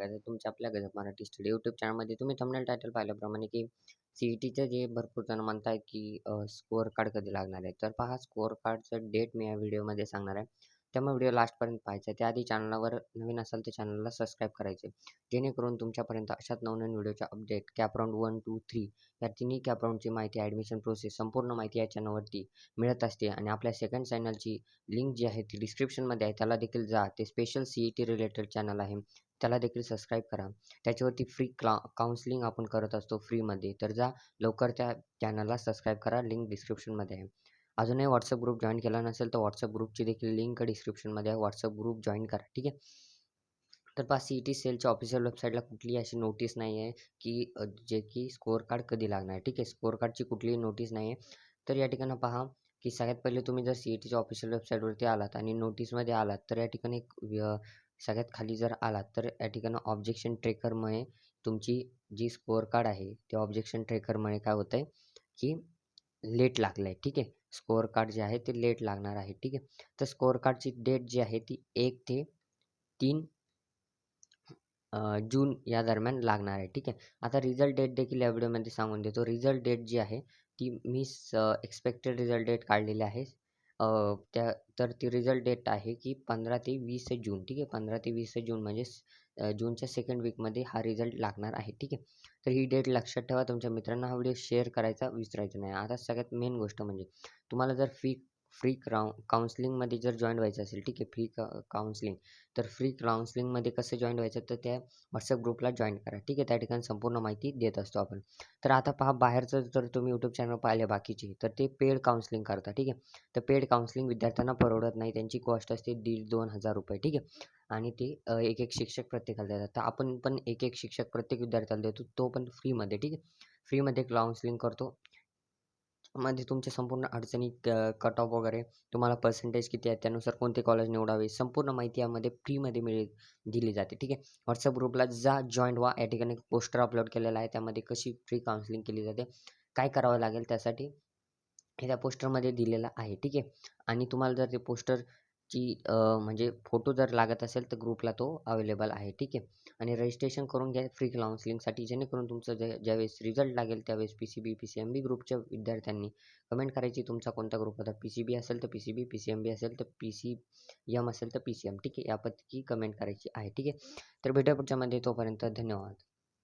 स्वागत तुमच्या आपल्या गजब मराठी स्टडी यूट्यूब चॅनलमध्ये तुम्ही थंबनेल टायटल पाहिल्याप्रमाणे की सी ई टीचं जे भरपूर जण म्हणताय की स्कोअर कार्ड कधी लागणार आहे? तर पहा स्कोअर कार्डचं डेट मी या व्हिडिओमध्ये सांगणार आहे. त्यामुळे व्हिडिओ लास्टपर्यंत पाहायचा. त्याआधी चॅनलवर नवीन असाल तर चॅनलला सबस्क्राईब करायचे. जेणेकरून तुमच्यापर्यंत अशाच नवनवीन व्हिडिओच्या update compound one two three या तिन्ही कॅपराऊंडची माहिती ॲडमिशन प्रोसेस संपूर्ण माहिती या चॅनलवरती मिळत असते. आणि आपल्या सेकंड चॅनलची लिंक जी आहे ती डिस्क्रिप्शनमध्ये आहे. त्याला देखील जा. ते special C E T related channel आहे. त्याला देखील सबस्क्राईब करा. त्याच्यावरती फ्री क्ला काउन्सलिंग आपण करत असतो फ्रीमध्ये. तर जा लवकर त्या चॅनलला सबस्क्राईब करा. लिंक डिस्क्रिप्शनमध्ये आहे. अजूनही व्हॉट्सअप ग्रुप जॉईन केला नसेल तर व्हॉट्सअप ग्रुपची देखील लिंक डिस्क्रिप्शनमध्ये आहे. व्हॉट्सअप ग्रुप जॉईन करा ठीक आहे? तर पहा सी ई टी सेलच्या ऑफिशियल वेबसाईटला कुठलीही अशी नोटीस नाही आहे की जे की स्कोअर कार्ड कधी लागणार आहे ठीक आहे? स्कोअर कार्डची कुठलीही नोटीस नाही आहे. तर या ठिकाणी पहा की सगळ्यात पहिले तुम्ही जर सी ई टीच्या ऑफिशियल वेबसाईटवरती आलात आणि नोटीसमध्ये आलात तर या ठिकाणी एक सगळ्यात खाली जर आलात तर या ठिकाणी ऑब्जेक्शन ट्रेकरमुळे तुमची जी स्कोअर कार्ड आहे ते ऑब्जेक्शन ट्रेकरमुळे काय होतं आहे की लेट लागलं आहे ठीक आहे? स्कोअर कार्ड जे आहे ते लेट लागणार आहे ठीक आहे? तर स्कोअर कार्डची डेट जी आहे ती एक ते तीन जून या दरम्यान लागणार आहे ठीक आहे? आता रिझल्ट डेट देखील या व्हिडिओमध्ये सांगून देतो. रिझल्ट डेट जी आहे ती मी एक्सपेक्टेड रिझल्ट डेट काढलेली आहे. त्या तर ती रिझल्ट डेट आहे की पंधरा ते वीस जून ठीक आहे? पंधरा ते वीस जून म्हणजे जूनच्या सेकंड वीकमध्ये हा रिझल्ट लागणार आहे ठीक आहे? तर ही डेट लक्षात ठेवा तुमच्या मित्रांना हा व्हिडिओ शेअर करायचा विसरायचा नाही. आता सगळ्यात मेन गोष्ट म्हणजे तुम्हाला जर फी फ्री क्राउ काउन्सलिंगमध्ये जर जॉईन व्हायचं असेल ठीक आहे फ्री का काउन्सलिंग तर फ्री काउन्सलिंगमध्ये कसं जॉईन व्हायचं तर त्या व्हॉट्सअप ग्रुपला जॉईन करा. ठीक आहे त्या ठिकाणी संपूर्ण माहिती देत असतो आपण. तर आता पहा बाहेरचं जर तुम्ही यूट्यूब चॅनल पाहिले बाकीचे तर ते पेड काउन्सलिंग करता ठीक आहे तर पेड काउन्सलिंग विद्यार्थ्यांना परवडत नाही. त्यांची कॉस्ट असते दीड दोन हजार रुपये. ठीक आहे आणि ते एक एक शिक्षक प्रत्येकाला देतात. तर आपण पण एक एक शिक्षक प्रत्येक विद्यार्थ्याला देतो तो पण फ्रीमध्ये ठीक आहे फ्रीमध्ये काउन्सलिंग करतो. मध्ये तुमच्या संपूर्ण अडचणी कट ऑफ वगैरे तुम्हाला पर्सेंटेज किती आहे त्यानुसार कोणते कॉलेज निवडावे संपूर्ण माहिती यामध्ये फ्रीमध्ये मिळेल दिली जाते. ठीक आहे? व्हॉट्सअप ग्रुपला जा जॉईंट व्हा. या ठिकाणी पोस्टर अपलोड केलेला आहे. त्यामध्ये कशी फ्री काउन्सिलिंग केली जाते काय करावं लागेल त्यासाठी हे त्या पोस्टरमध्ये दिलेलं आहे. ठीक आहे? आणि तुम्हाला जर ते पोस्टरची म्हणजे फोटो जर लागत असेल तर ग्रुपला तो अवेलेबल आहे. ठीक आहे? आणि रजिस्ट्रेशन करून घ्या फ्री काउन्सिलिंगसाठी जेणेकरून तुमचं जे ज्यावेळेस रिझल्ट लागेल त्यावेळेस P C B P C M B ग्रुपच्या विद्यार्थ्यांनी कमेंट करायची. तुमचा कोणता ग्रुप होता? पी सी बी असेल तर P C B P C M B असेल तर पी सी एम असेल तर पी सी एम ठीक आहे? यापैकी कमेंट करायची आहे. ठीक आहे? तर भेटूया पुढच्यामध्ये तोपर्यंत धन्यवाद.